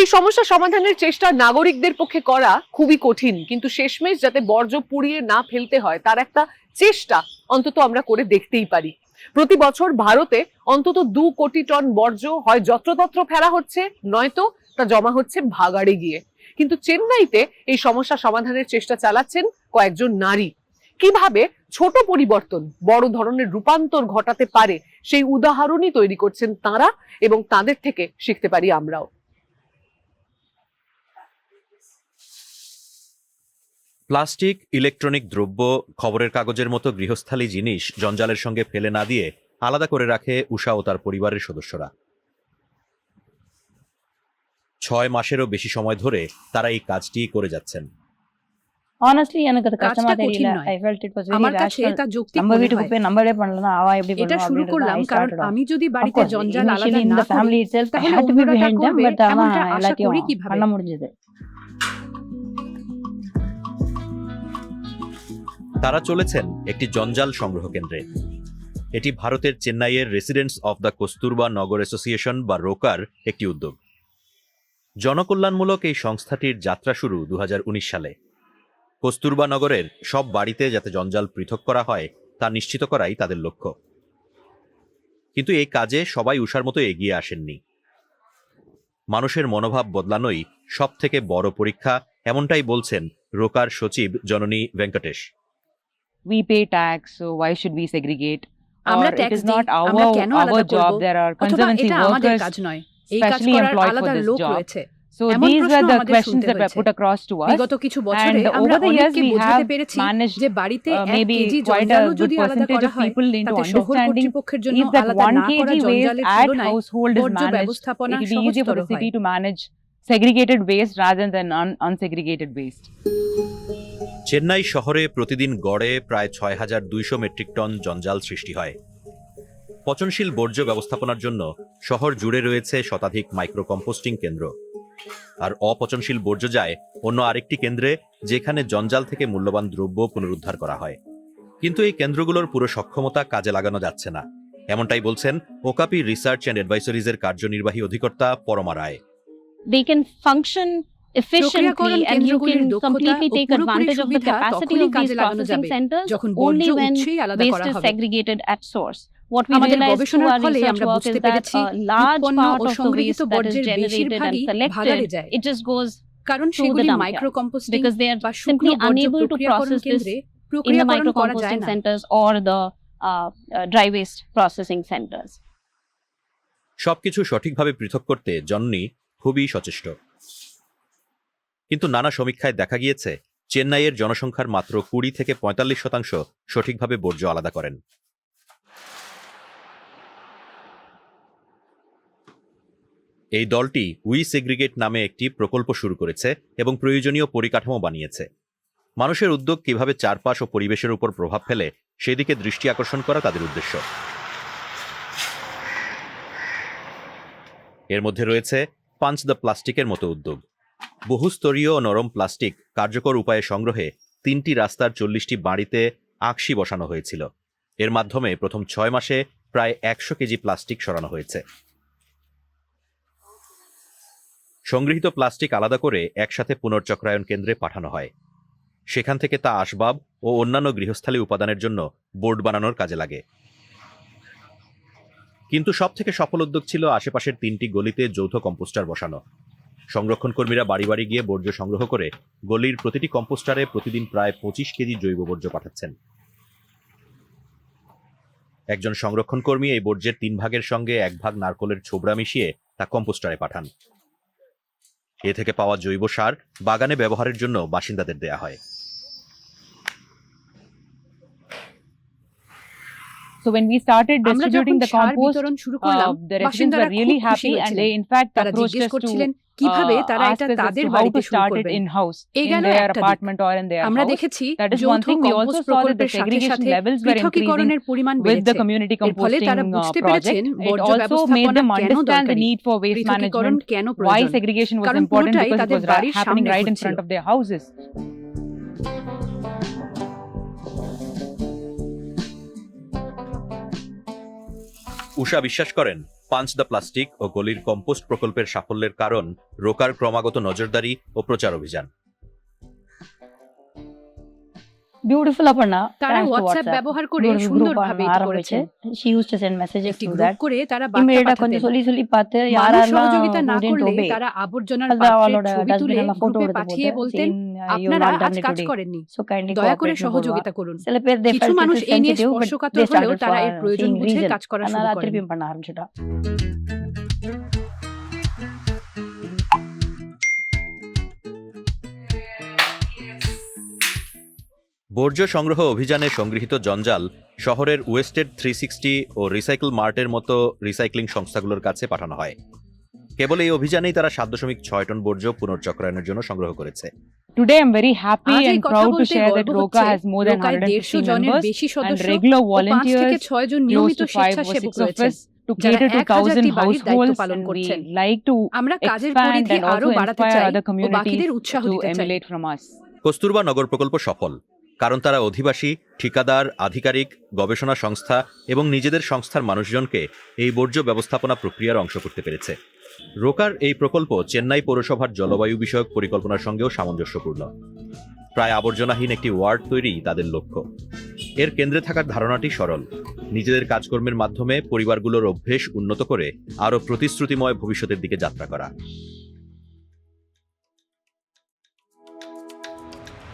এই সমস্যা সমাধানের চেষ্টা নাগরিকদের পক্ষে করা খুবই কঠিন, কিন্তু শেষমেশ যাতে বর্জ্য পুড়িয়ে না ফেলতে হয়, তার একটা চেষ্টা অন্তত আমরা করে দেখতেই পারি। প্রতি বছর ভারতে অন্তত দু কোটি টন বর্জ্য হয়, যত্রতত্র ফেলা হচ্ছে, নয়তো তা জমা হচ্ছে ভাগাড়ে গিয়ে। কিন্তু চেন্নাইতে এই সমস্যা সমাধানের চেষ্টা চালাচ্ছেন কয়েকজন নারী। কীভাবে ছোট পরিবর্তন বড় ধরনের রূপান্তর ঘটাতে পারে, সেই উদাহরণই তৈরি করছেন তারা এবং তাদের থেকে শিখতে পারি আমরাও। প্লাস্টিক ইলেকট্রনিক দ্রব্য খবরের কাগজের মতো গৃহস্থালী জিনিস জঞ্জালের সঙ্গে ফেলে না দিয়ে আলাদা করে রাখে উষা ও তার পরিবারের সদস্যরা ছয় মাসেরও বেশি সময় ধরে তারা এই কাজটি করে যাচ্ছেন honestly எனக்கு அது কাজটা கஷ்டமா কঠিন தெரியல নয়। I felt it was very আমার কাছে ரேஷனல் তা যৌক্তিক நம்ம মনে வீட்டுக்கு হয় போய் நம்மளே பண்ணலாம் அவ எப்படி এটা பண்ணுவா শুরু அப்படின்றது করলাম I কারণ started off. আমি যদি Of বাড়িতে course, জঞ্জাল initially আলাদা in না the family করি itself, I তাহলে had to be অন্যরা তা behind them, করবে, but அவன் এমনটা আশা எல்லாத்தையும் করি কিভাবে? பண்ண முடிஞ்சது তারা চলেছেন একটি জঞ্জাল সংগ্রহ কেন্দ্রে। এটি ভারতের চেন্নাইয়ের residents of the Kasturba Nagar association বা রোকার একটি উদ্যোগ। জনকল্যাণমূলক এই সংস্থাটির যাত্রা শুরু দু হাজার উনিশ সালে। কস্তুরবা নগরের সব বাড়িতে যাতে জঞ্জাল পৃথক করা হয়, তা নিশ্চিত করাই তাদের লক্ষ্য। কিন্তু এই কাজে সবাই উষার মতো এগিয়ে আসেননি। মানুষের মনোভাব বদলানোই সব থেকে বড় পরীক্ষা, এমনটাই বলছেন রোকার সচিব জননী Venkatesh. we pay tax, so why should we segregate? আমরা Or it ট্যাক্স is দিই not our, আমরা কেন our আলাদা job. করব There are অথবা conservancy এটা আমাদের workers কাজ নয় এই কাজ specially করার employed for আলাদা this লোক job. রয়েছে So এমন these প্রশ্ন were the আমাদের questions শুনতে that were হয়েছে। put across to us. বিগত কিছু বছরে And আমরা over the years, অনেককে we বোঝাতে have পেরেছি managed যে বাড়িতে uh, এক maybe KG quite a জঞ্জালও good যদি আলাদা percentage করা of হয় people into তাতে শহর understanding কর্তৃপক্ষের জন্য if that আলাদা one না করা kg waste জঞ্জালের at তুলনায় household is বর্জ্য managed, ব্যবস্থাপনা it will be easier for সহজতর the হয় city to manage segregated waste rather than un- unsegregated waste. Chennai শহরে প্রতিদিন গড়ে প্রায় ছয় হাজার দুইশো মেট্রিক টন জঞ্জাল সৃষ্টি হয়। পচনশীল বর্জ্য ব্যবস্থাপনার জন্য শহর জুড়ে রয়েছে শতাধিক মাইক্রো কম্পোস্টিং কেন্দ্র। আর অপচনশীল বর্জ্য যায় অন্য আরেকটি কেন্দ্রে, যেখানে জঞ্জাল থেকে মূল্যবান দ্রব্য পুনরুদ্ধার করা হয়। কিন্তু এই কেন্দ্রগুলোর পুরো সক্ষমতা কাজে লাগানো যাচ্ছে না। এমনটাই বলছেন ওকাপি রিসার্চ অ্যান্ড অ্যাডভাইসরিজের কার্যনির্বাহী অধিকর্তা পরমা রায়। Can function প্রক্রিয়াকরণ efficiently and you can completely take advantage of the capacity of these processing centers only when waste is segregated at source. What we realized through our research work is that a large part of the waste that is generated and collected, it just goes কারণ সেগুলি dump micro composting because they are simply unable to process this in the যায় micro-composting centers or the uh, uh, dry waste processing centers. সবকিছু সঠিকভাবে পৃথক করতে জননী খুবই সচেষ্ট কিন্তু নানা সমীক্ষায় দেখা গিয়েছে, চেন্নাইয়ের জনসংখ্যার মাত্র কুড়ি থেকে পঁয়তাল্লিশ শতাংশ সঠিকভাবে বর্জ্য আলাদা করেন। এই দলটি উই সেগ্রিগেট নামে একটি প্রকল্প শুরু করেছে এবং প্রয়োজনীয় পরিকাঠামো বানিয়েছে। মানুষের উদ্যোগ কীভাবে চারপাশ ও পরিবেশের উপর প্রভাব ফেলে, সেদিকে দৃষ্টি আকর্ষণ করা তাদের উদ্দেশ্য। এর মধ্যে রয়েছে পাঞ্চ দ্য প্লাস্টিকের মতো উদ্যোগ। বহুস্তরীয় নরম প্লাস্টিক কার্যকর উপায়ে সংগ্রহে তিনটি রাস্তার চল্লিশটি বাড়িতে আকশি বসানো হয়েছিল। এর মাধ্যমে প্রথম ছয় মাসে প্রায় একশো কেজি প্লাস্টিক সরানো হয়েছে। সংগৃহীত প্লাস্টিক আলাদা করে একসাথে পুনর্চক্রায়ন কেন্দ্রে পাঠানো হয়। সেখান থেকে তা আসবাব ও অন্যান্য গৃহস্থালী উপাদানের জন্য বোর্ড বানানোর কাজে লাগে। কিন্তু সব থেকে সফল উদ্যোগ ছিল আশেপাশের তিনটি গলিতে যৌথ কম্পোস্টার বসানো। সংরক্ষণ কর্মীরা বাড়ি বাড়ি গিয়ে বর্জ্য সংগ্রহ করে গলির প্রতিটি কম্পোস্টারে প্রতিদিন প্রায় পঁচিশ কেজি জৈব বর্জ্য পাঠাচ্ছেন। একজন সংরক্ষণ কর্মী এই বর্জ্যের তিন ভাগের সঙ্গে এক ভাগ নারকলের ছোবড়া মিশিয়ে তা কম্পোস্টারে পাঠান। এ থেকে পাওয়া জৈব সার বাগানে ব্যবহারের জন্য বাসিন্দাদের দেয়া হয়। So when we started আমরা যখন distributing the সার compost, বিতরণ শুরু করলাম uh, the residents বাসিন্দারা were really খুব খুশি happy and হয়েছিলেন। they in fact তারা approached জিজ্ঞেস us to করছিলেন কিভাবে uh, তারা ask এটা us as তাদের to how বাড়িতে to শুরু start it করবেন in-house এই in গেল their একটা দিক। apartment or in their আমরা house. দেখেছি That is one যৌথ thing. We also compost saw that the প্রকল্পের সাথে segregation সাথে levels were increasing পৃথকীকরণের পরিমাণ with the বেড়েছে community এর ফলে তারা composting uh, বুঝতে project. পেরেছেন It বর্জ্য also made them ব্যবস্থাপনা কেন understand the দরকারি need for waste পৃথকীকরণ management, কেন why প্রয়োজন segregation was কারণ important পুরোটাই because it তাদের was ra- বাড়ির happening সামনে right Usha Biswas করেন, পাঞ্চ দ্য প্লাস্টিক ও গলির কম্পোস্ট প্রকল্পের সাফল্যের কারণ রোকার ক্রমাগত নজরদারি ও প্রচার অভিযান। বিউটিফুল আপনার তারা হোয়াটসঅ্যাপ ব্যবহার করে সুন্দরভাবে এটি করেছে। She use to send messages to that করে তারা বার্তা পাঠাতে সলি সলি পাতে আর আর সহযোগিতা না করলে তারা আবর্জনার পাত্রে ছবি তুলে ফটো পাঠিয়ে বলতেন আপনারা আজ কাজ করেননি। দয়া করে সহযোগিতা করুন। কিছু মানুষ এই নিয়ে স্পর্শকাতর হলেও তারা এর প্রয়োজন বুঝে কাজ করা শুরু করে বর্জ্য সংগ্রহ অভিযানে সংগৃহীত জঞ্জাল শহরের ওয়েস্টেড থ্রি সিক্সটি ও রিসাইকেল মার্টের মতো রিসাইক্লিং সংস্থাগুলোর কাছে পাঠানো হয়। কেবল এই অভিযানেই তারা সাত দশমিক ছয় টন বর্জ্য পুনর্চক্রায়নের জন্য সংগ্রহ করেছে। Today, I'm very happy আজ এই and কথা proud to বলতে share that গর্ব has more than 150 জনের members বেশি and সদস্য। regular ও পাঁচ থেকে volunteers, জন close নিয়মিত to five or স্বেচ্ছাসেবক six of রয়েছেন। us, to যারা cater to এক হাজারটি 1,000 বাড়ির দায়িত্ব households. পালন And করছেন। we like to আমরা কাজের expand পরিধি and আরও also বাড়াতে inspire চাই other ও বাকিদের communities উৎসাহ to দিতে চাই। emulate from us. কস্তুরবা নগর প্রকল্প সফল। কারণ তারা অধিবাসী, ঠিকাদার, আধিকারিক, গবেষণা সংস্থা এবং নিজেদের সংস্থার মানুষজনকে এই বর্জ্য ব্যবস্থাপনা প্রক্রিয়ার অংশ করতে পেরেছে। রোকার এই প্রকল্প চেন্নাই পৌরসভার জলবায়ু বিষয়ক পরিকল্পনার সঙ্গেও সামঞ্জস্যপূর্ণ। প্রায় আবর্জনাহীন একটি ওয়ার্ড তৈরি তাদের লক্ষ্য। এর কেন্দ্রে থাকার ধারণাটি সরল। নিজেদের কাজকর্মের মাধ্যমে পরিবারগুলোর অভ্যেস উন্নত করে আরও প্রতিশ্রুতিময় ভবিষ্যতের দিকে যাত্রা করা।